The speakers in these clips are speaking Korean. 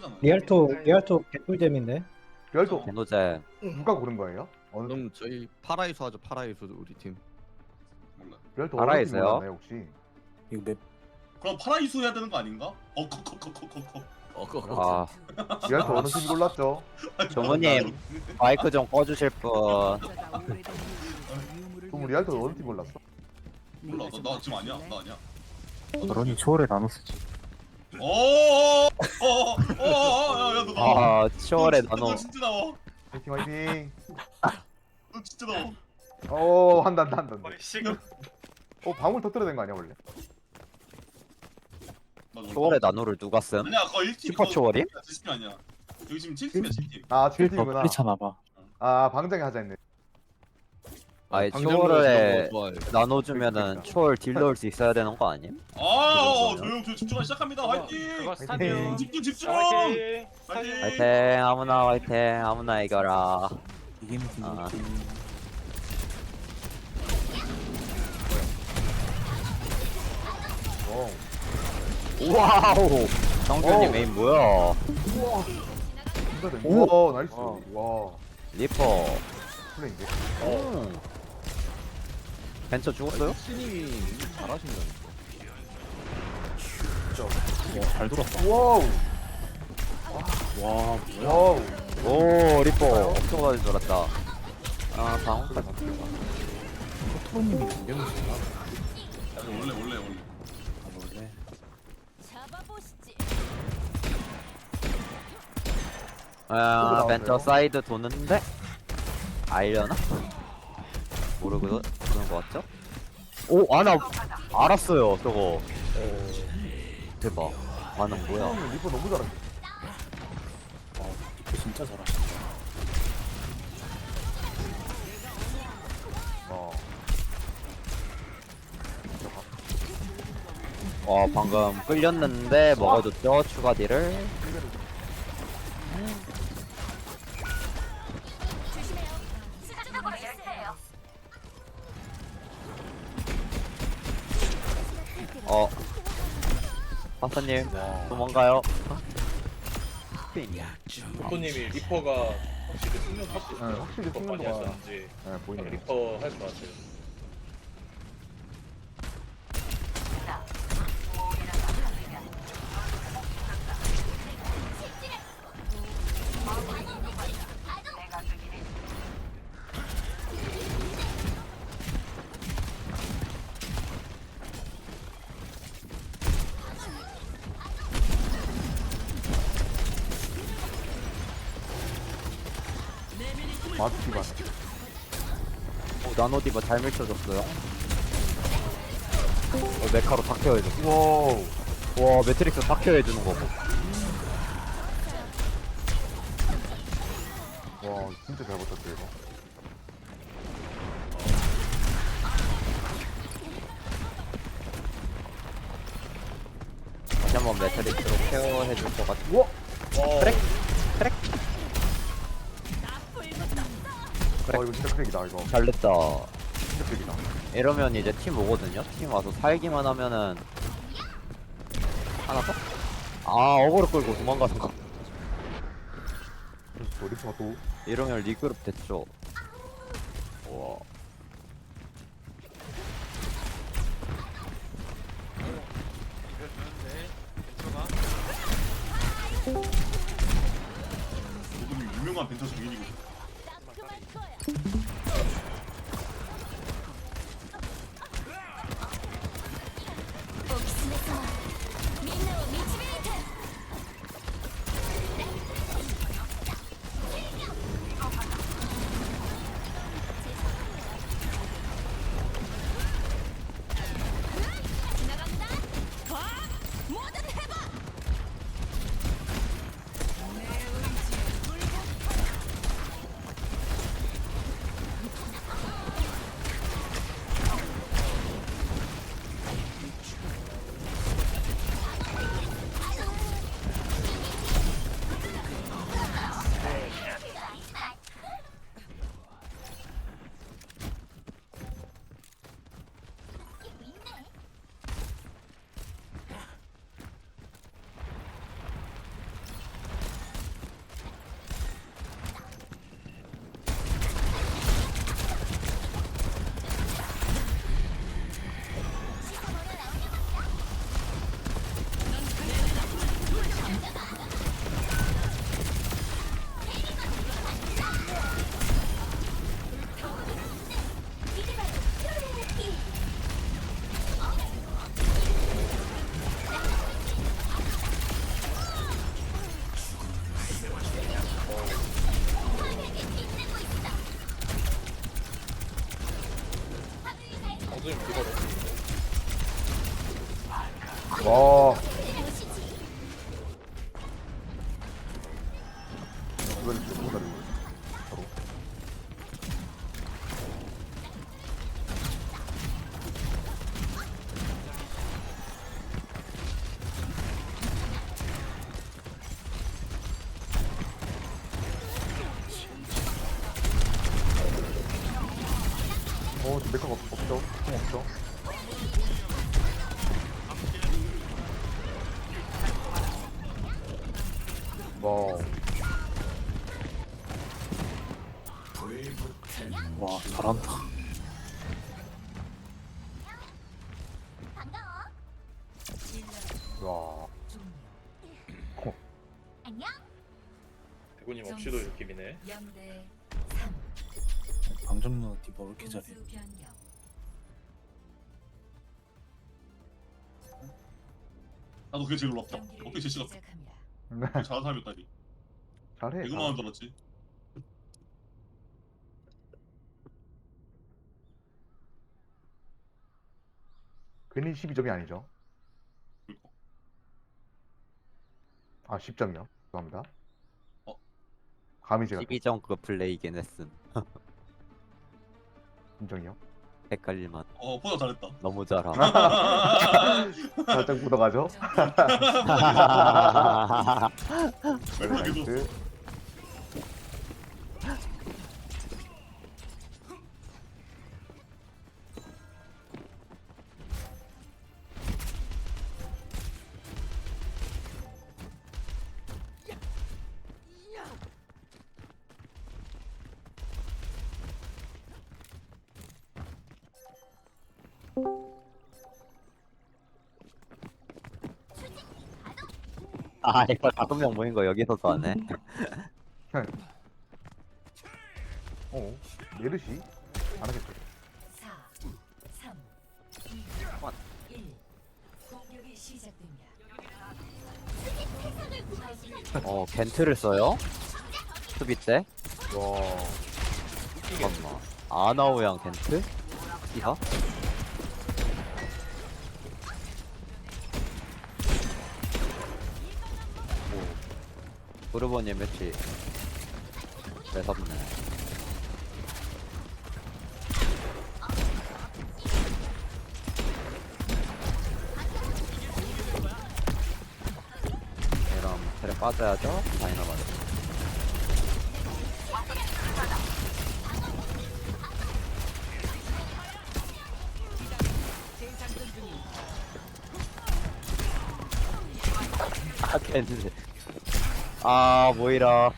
예쁘잖아. 리알토 리알토 개꿀잼인데 열도 개노잼 누가 고른 거예요? 어느 그럼 저희 파라이소 하죠 파라이소 우리 팀 몰라. 알아 어느 팀 있어요? 골랐나요 혹시? 이거 맵 그럼 파라이소 해야 되는 거 아닌가? 어, 커커커커커커. 어거 아 열도 어느 팀 골랐죠? 정우님 마이크 좀 꺼주실 분 그럼 열도 어느 팀 골랐어? 몰라. 나, 나 지금 아니야. 나 아니야. 너런이 초월에 나눴었지 어, 어어어어어야너 나와. 아 치월에 너, 너 진짜 나와. 화이팅 화이팅 너 진짜 나와. 어 한다 한다 한다 한다. 지금. 어 방울 터뜨려야 되는 거 아니야 원래? 나 너무 치월에 나노를 누가 쓴? 아니야 그거 1팀 슈퍼? 7팀 아니야 여기 지금 7팀이야 7팀 아더 7팀이구나 빨리차나봐 아 방장이 하자 했네 아니 치월에 좋아해. 나눠주면은 치월 딜 넣을 수 있어야 되는 거 아님? 아 어, 조용 조용. 집중하기 시작합니다. 화이팅! 그거 화이팅. 스타디움. 집중 집중! 화이팅. 화이팅! 화이팅. 아무나 화이팅. 아무나 이겨라. 이게 무슨 아. 와우. 어우. 에임 뭐야. 오 나이스. 어. 와. 리퍼. 플레이인데? 음. 벤처 죽었어요? 신이 잘하신다니까 잘 돌았다 와우 와 와우 오 리퍼 엄청 많이 돌았다 아 방어까지 토토로님이 공격이시구나 원래 원래 원래 아 원래 잡아보시지. 아 벤처? 사이드 도는데 알려나? 모르고 그런 거 같죠? 오 아나 알았어요 저거. 대박. 반응 뭐야? 형 리퍼 너무 잘하네 이거 진짜 잘하시네 어. 어 방금 끌렸는데 먹어줬죠 추가 딜을 파사님 도망가요. 도코님이 리퍼가 확실히 숙련 확실히 네, 확실히 많이 동안 하셨는지 네 보이네요. 리퍼 할줄 알았어요 나노디바 잘 밀쳐줬어요. 어, 메카로 다 케어해줬어 와우. 와 매트릭스 다 케어해주는 거고 와 진짜 잘 버텼어 이거. 다시 한번 매트릭스로 케어해줄 것 같아 우와! 그래? 그래? 와 이거 진짜 크랙이다 이거. 잘됐다. 진짜 크랙이다. 이러면 이제 팀 오거든요? 팀 와서 살기만 하면은. 하나 더? 아 어그로 끌고 도망가는 거. 또 리퍼가 또 이러면 리그룹 됐죠. 와. 조금 유명한 벤처 정인이고 Mm-hmm. 이걸 좀 못하는 거 바로. 어, 지금 메카가 없- 없죠? 통 없죠? 와 잘한다 와. 안녕. 대구님 없이도 느낌이네. 방정 누나 디바 왜 이렇게 잘해 나도 그게 제일 놀랍다 어떻게 제시가 네, 잘하는 사람이었다니 잘해. 이거만 한줄 알았지 괜히 12점이 아니죠? 아, 10점이요? 죄송합니다. 어? 감히 제가 12점급 플레이긴 했음. 인정이요? 헷갈릴만. 어 보다 잘했다 너무 잘함. 살짝 묻어가죠? 나이스. 아 이거 다섯 명 모인 거 여기서도 하네. 어, 메르시? 안 하겠죠? 어 겐트를 써요? 수비 때? 와, 잠깐만. 아나우양 겐트? 이하? 브루버님 매치. 매섭네. 그럼 테레 빠져야죠? 다이너마드. 아, 겐지. 아, 모이라.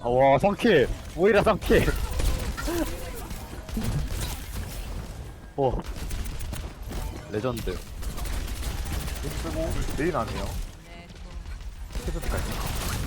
아, 와, 3킬. 모이라 3킬. 오. 레전드. 여기 쓰고 내일 나왔네요. 캐서트까지.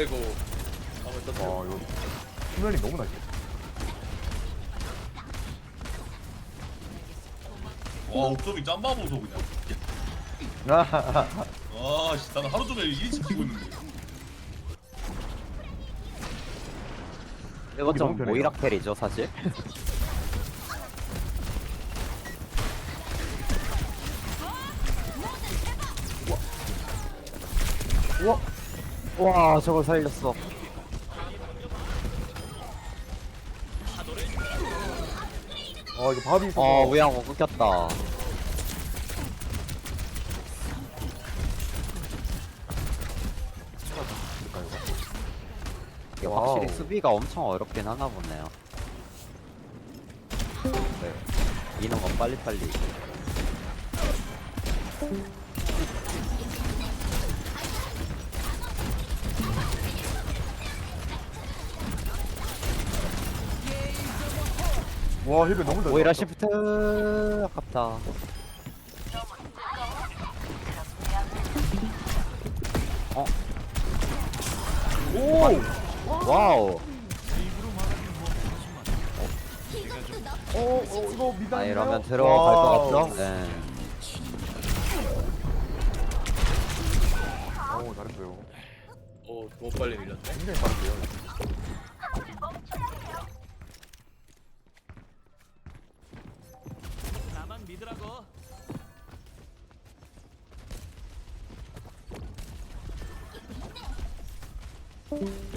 아이고. 아, 일단 와, 이거 수면이 너무 나지. 와 옥점이 짬바 보소 그냥 아씨 나는 하루 종일 일이 지키고 있는데 이거 너무 좀 편해요. 모이라 텔이죠, 사실? 우와, 와, 저걸 살렸어. 아 이거 밥이 있어서. 어, 우양호 끊겼다. 이게 와우. 확실히 수비가 엄청 어렵긴 하나 보네요. 네. 건 빨리빨리. 와 힐베 너무 잘 오이라. 시프트. 아깝다. 어? 오! 와우. 어, 어 이거 미다 아 이러면 들어갈 것 같죠? 네. 오 잘했어요. 어 너무 빨리 밀렸네. 굉장히 빠른데요 경험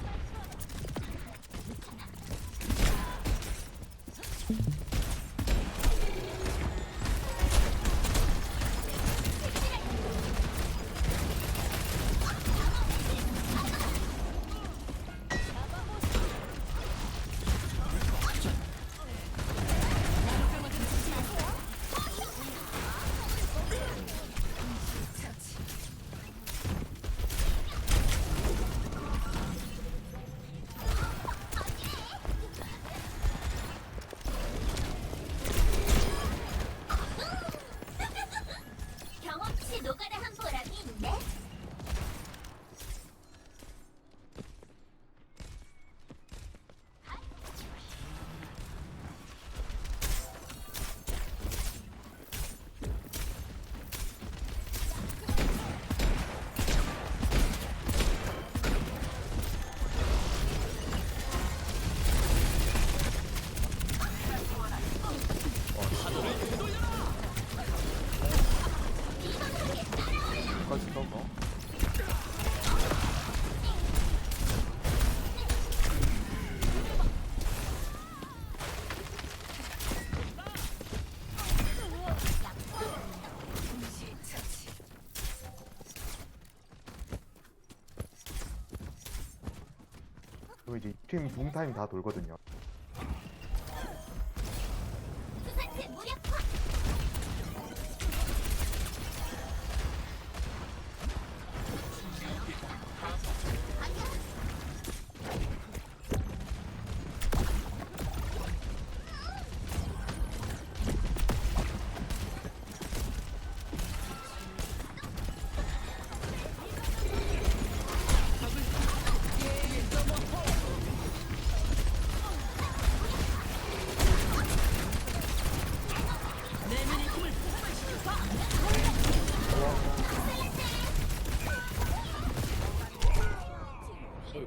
팀 붕타임 다 돌거든요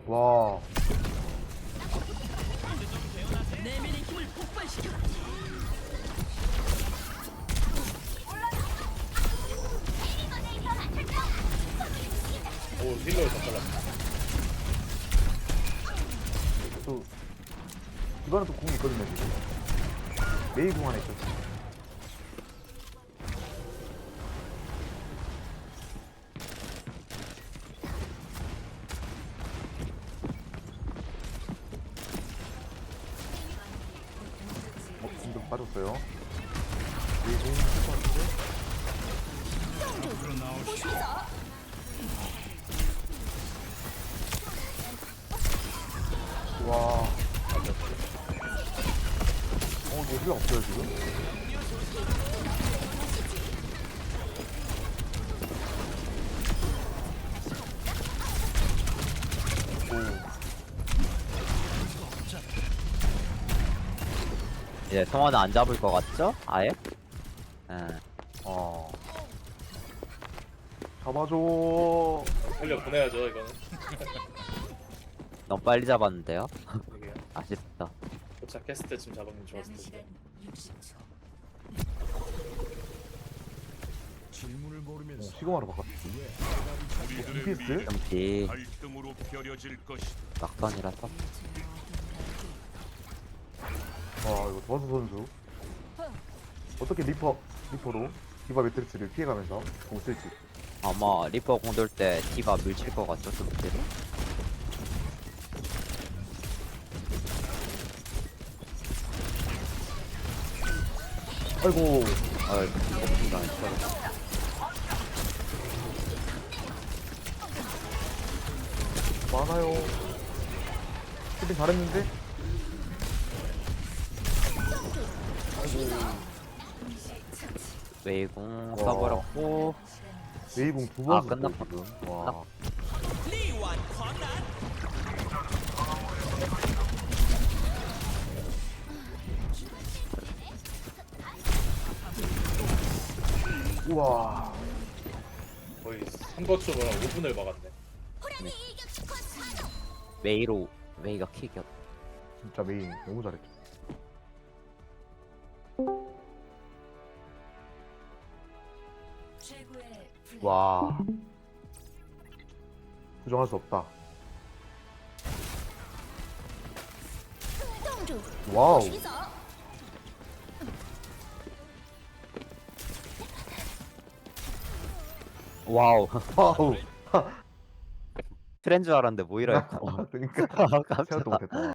와. 오 힐러를 다 잘랐다 또 이번엔 또 공이 있거든요 지금. 메이 공 하나 있었어 빠졌어요 공 있을 것 같은데 와. 어, 얘기가 없어요, 지금? 이제 성화는 안 잡을 것 같죠? 아예? 예. 어. 잡아줘. 살려 보내야죠 이거는 너무 빨리 잡았는데요? 이게 아쉽다 도착했을 때쯤 잡으면 좋았을 텐데 어, 시그마로 바꿨어. 어, DPS? 점피 갈등으로 벼려질 것이다. 막선이라서 와, 이거 도와서 선수. 어떻게 리퍼, 리퍼로 디바 매트리스를 피해가면서 공 쓸지. 아마 리퍼 공돌 때 디바 밀칠 것 같죠? 좀 뒤로? 아이고, 아 이거 긴장했어 많아요. 수빈 잘했는데? 웨이공 와. 써버렸고 웨이봉 두번 아, 끝났다. 지금. 와. 우와. 거의 3버초보랑 5분을 막았네. 웨이로 웨이가 킥이었 진짜 메인 너무 잘했죠. 와. 부정할 수 없다. 와우. 와우 와우. 트렌 줄 알았는데 모이라 했고 그러니까 깜짝 생각도 못했다.